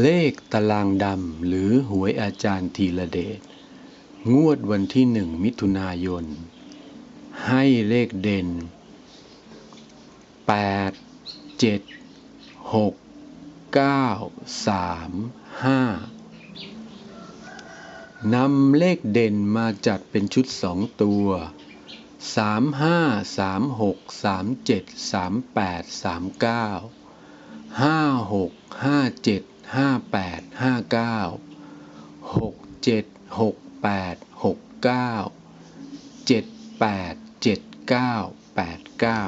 เลขตารางดำหรือหวยอาจารย์ธีระเดช งวดวันที่หนึ่งมิถุนายน ให้เลขเด่น 8 7 6 9 3 5 นำเลขเด่นมาจัดเป็นชุดสองตัว 3 5 3 6 3 7 3 8 3 9 ห้าหกห้าเจ็ดห้าแปดห้าเก้าหกเจ็ดหกแปดหกเก้าเจ็ดแปดเจ็ดเก้าแปดเก้า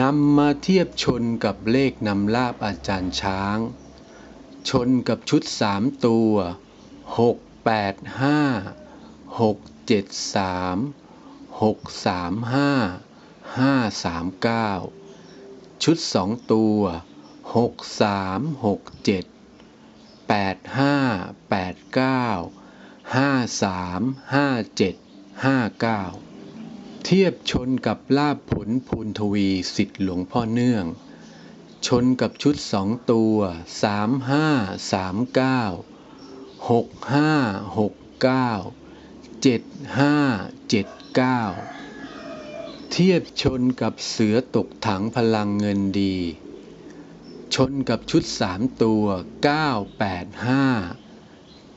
นำมาเทียบชนกับเลขนำลาบอาจารย์ช้าง ชนกับชุดสามตัวหกแปดห้าหกเจ็ดสามหกสามห้าห้าสามเก้า ชุดสองตัวหกสามหกเจ็ดแปดห้าแปดเก้าห้าสามห้าเจ็ดห้าเก้าเทียบชนกับลาบผลภูนทวีสิทธิหลวงพ่อเนื่อง ชนกับชุดสองตัวสามห้าสามเก้าหกห้าหกเก้าเจ็ดห้าเจ็ดเก้า เทียบชนกับเสือตกถังพลังเงินดี ชนกับชุดสามตัว 985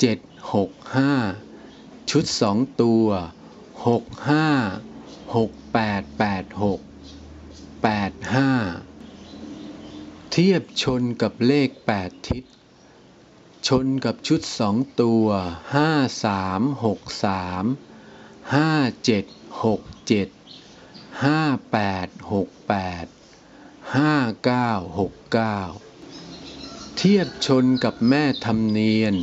765 ชุดสองตัว 65 6886 85 เทียบชนกับเลข 8 ทิศ ชนกับชุดสองตัว 5363 5767 ห้าแปดหกแปดห้าเก้าหกเก้าเทียบชนกับแม่ทำเนียน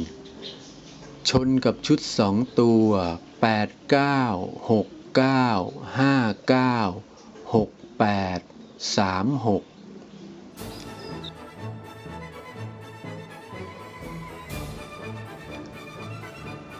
ชนกับชุดสองตัวแปดเก้าหกเก้าห้าเก้าหกแปดสามหก